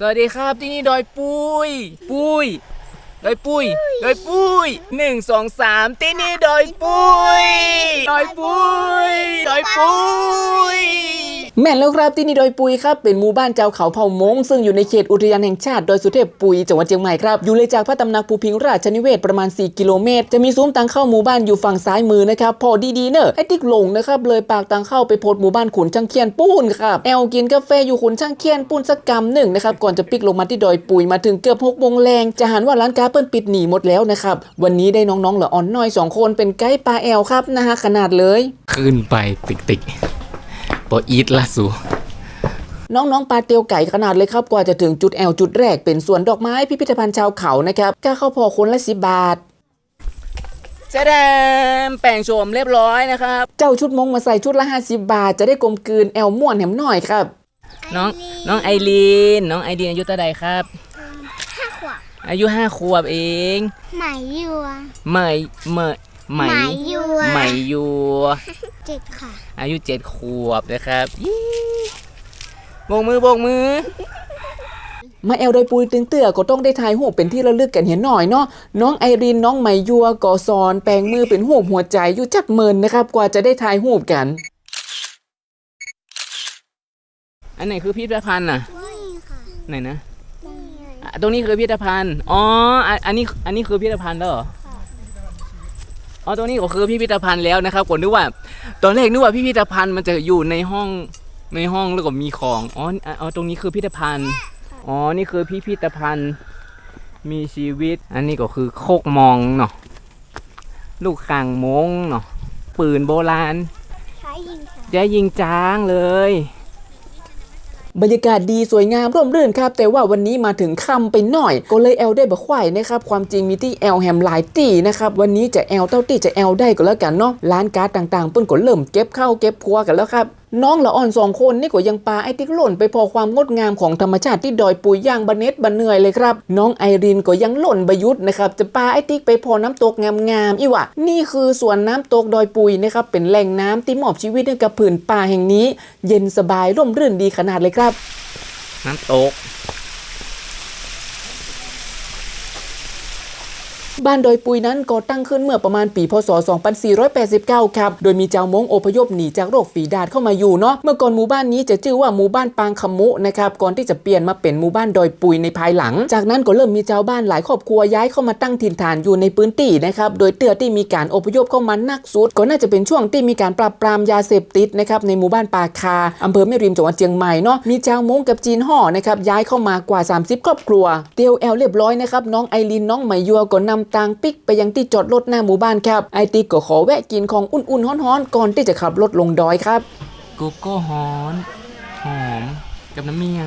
สวัสดีครับที่นี่ดอยปุยปุยดอยปุยดอยปุยหนึ่งสองสามที่นี่ดอยปุยดอยปุยดอยปุย แม่นแล้วครับที่นี่ดอยปุยครับเป็นหมู่บ้านเจ้าเขาเผ่ามงซึ่งอยู่ในเขตอุทยานแห่งชาติดอยสุเทพปุยจังหวัดเชียงใหม่ครับอยู่เลยจากพระตำหนักภูพิงราชนิเวศประมาณ 4 กิโลเมตร จะมีซุ้มทางเข้าหมู่บ้านอยู่ฝั่งซ้ายมือนะครับพอดีๆเนอะไอ้ติ๊กหลงนะครับเลยปากทางเข้าไปโพดหมู่บ้านขุนช่างเคียนปูนครับแอลกินกาแฟอยู่ขุนช่างเคียนปูนสักกำหนึ่งนะครับก่อนจะปิกลงมาที่ดอยปุยมาถึงเกือบหกโมงแรงจะหันว่าร้านกาเปิ้ลปิดหนีหมดแล้วนะครับวันนี้ได้น้องๆเหลืออ่อนน้อยสองคนเป็นไกด์ปลาแอลครับนะฮะขนาดเลย ขึ้นไปติกติก ปออีทละสูน้องๆปลาเตียวไก่ขนาดเลยครับ กว่าจะถึงจุดแอลจุดแรกเป็นสวนดอกไม้พิพิธภัณฑ์ชาวเขานะครับก้าเข้าพอคนละสิบบาทแสดงแปลงโฉมเรียบร้อยนะครับ เจ้าชุดมงมาใส่ชุดละ 50 บาท จะได้กลมกลืนแอลม่วนแหมหน่อยครับ น้องน้องไอรีนน้องไอรีนอายุเท่าใดครับห้าขวบอายุห้าขวบเองไหมยัวเหม ยเหมยไหมยัวไหมอยูเจ็ดค่ะ อายุเจ็ดขวบนะครับยี่โบกมือโบกมือ มาแอลโดยปุยตึงเตื้อก็ต้องได้ถ่ายหูปเป็นที่ระลึกกันเห็นหน่อยเนาะน้องไอรินน้องไหมยัวก่อซอนแปลงมือเป็นหูปหัวใจอยู่จัดเมินนะครับ กว่าจะได้ถ่ายหูปกัน อันไหนคือพิพิธภัณฑ์น่ะนี่ค่ะไหนนะนี่เลยอะตรงนี้คือพิพิธภัณฑ์ อ๋ออะอันนี้ อันนี้คือพิพิธภัณฑ์แล้วเหรอ อ๋อตรงนี้ก็คือพิพิธภัณฑ์แล้วนะครับผมนึกว่า ตอนแรกนึกว่าพิพิธภัณฑ์มันจะอยู่ในห้องในห้องแล้วก็มีของอ๋ออะอ๋อตรงนี้คือพิพิธภัณฑ์อ๋อนี่คือพิพิธภัณฑ์มีชีวิต อันนี้ก็คือโคกมองเนาะลูกข่างมงเนาะปืนโบราณใช้ยิงค่ะแย่ยิงจ้างเลย บรรยากาศดีสวยงามร่มรื่นครับแต่ว่าวันนี้มาถึงค่ำไปหน่อย ก็เลยแอลได้บะควายนะครับความจริงมีที่แอลแฮมหลายตีนะครับวันนี้จะแอลเต้าตีจะแอลได้ก็แล้วกันเนาะร้านการ์ดต่างๆเปิ้นก็เริ่มเก็บเข้าเก็บครัวกันแล้วครับน้องละอ่อนสองคนนี่ก็ยังปาไอติ๊กหล่นไปพอความงดงามของธรรมชาติที่ดอยปุยย่างบันเน็ตบันเนื่อยเลยครับ น้องไอรินก็ยังหล่นบยุทธ์นะครับ จะปาไอติ๊กไปพอน้ำตกงามๆอีวะนี่คือสวนน้ำตกดอยปุยนะครับเป็นแหล่งน้ำที่มอบชีวิตให้กับผืนป่าแห่งนี้ เย็นสบายร่มรื่นดีขนาดเลยครับ น้ำตก บ้านดอยปุยนั้นก่อตั้งขึ้นเมื่อประมาณปีพศ 2489 ครับ โดยมีเจ้ามงอพยพหนีจากโรคฝีดาษเข้ามาอยู่เนาะ เมื่อก่อนหมู่บ้านนี้จะชื่อว่าหมู่บ้านปางขมุนะครับ ก่อนที่จะเปลี่ยนมาเป็นหมู่บ้านดอยปุยในภายหลัง จากนั้นก็เริ่มมีชาวบ้านหลายครอบครัวย้ายเข้ามาตั้งถิ่นฐานอยู่ในพื้นที่นะครับ โดยเตือที่มีการอพยพเข้ามานักสุด ก็น่าจะเป็นช่วงที่มีการปราบปรามยาเสพติดนะครับในหมู่บ้านปาคาอำเภอแม่ริมจังหวัดเชียงใหม่เนาะ มีเจ้ามงกับจีนห่อนะครับย้ายเข้ามากว่า 30 ครอบครัว เตียวแอลเรียบร้อยนะครับน้องไอรินน้องไหมยัวก็นำต่างปิกไปยังที่จอดรถหน้าหมู่บ้านครับ ไอติกก็ขอแวะกินของอุ่นๆฮ้อนๆก่อนที่จะขับรถลงดอยครับ โกโก้ฮอนหอมกับน้ำเมียง